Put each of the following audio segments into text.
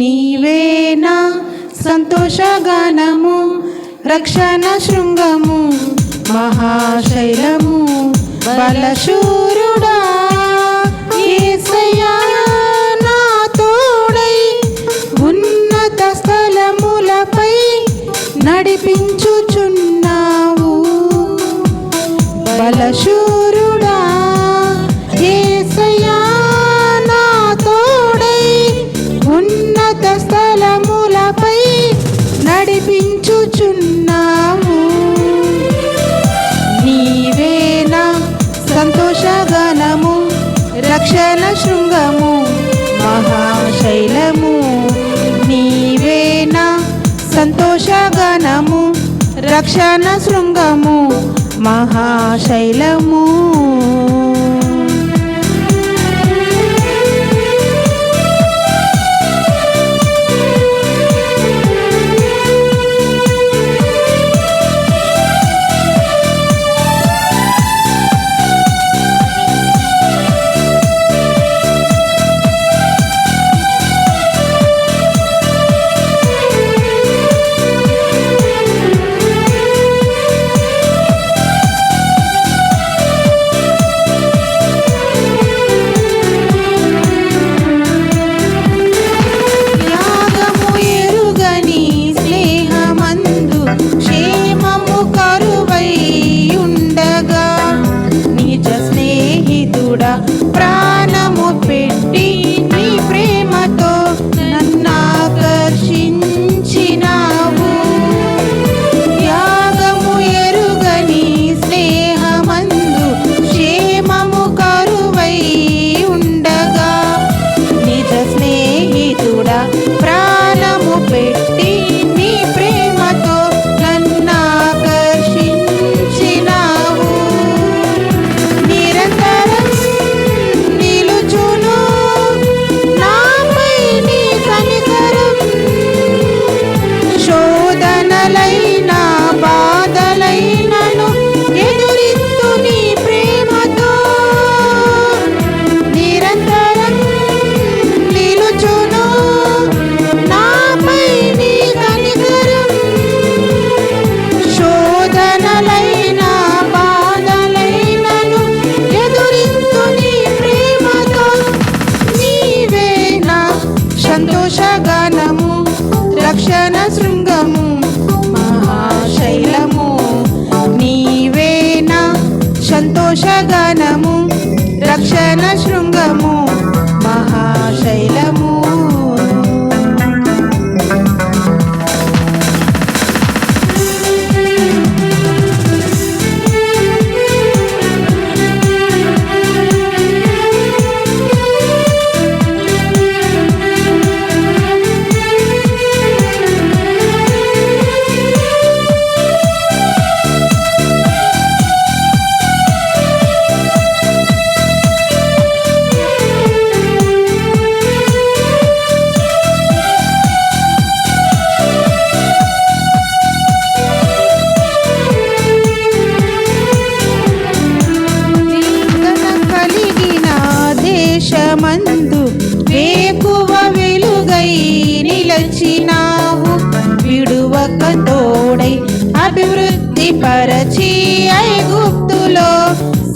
నీవేనా సంతోషగానము రక్షణ శృంగము మహాశైలము బలశూరుడా నా తోడై ఉన్నత స్థలములపై నడిపించుచున్నావు. బలశూరు శైలము. నీవేనా సంతోషగణము రక్షణ శృంగము మహాశైలము. ప్రాణము పెట్టు స్థిరపరచి ఐగుప్తులో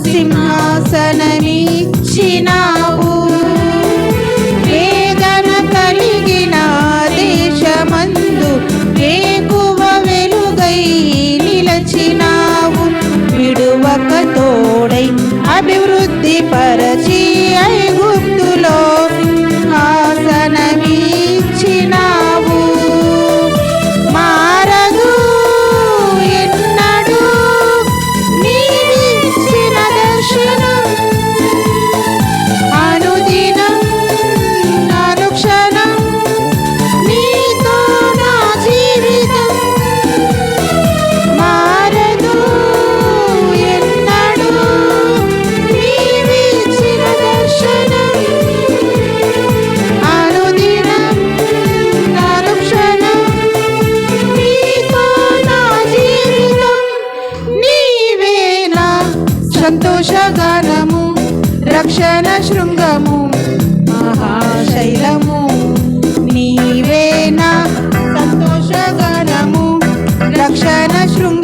సింహాసనమిచ్చినావు. వేదన కలిగిన దేశమందు వేగువ వెలుగై నిలచినావు. విడువక తోడై అభివృద్ధి పరచి ఐగుప్తులో సంతోషగానము రక్షణ శృంగము మహాశైలము. నీవేనా సంతోషగానము రక్షణ శృంగ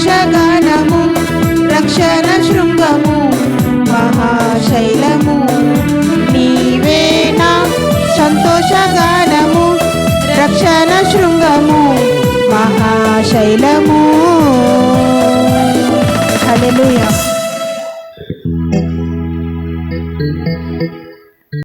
హర్షగానము రక్షణ శృంగము మహాశైలము. నీవేనా సంతోషగానము రక్షణ శృంగము మహాశైలము. హల్లెలూయా.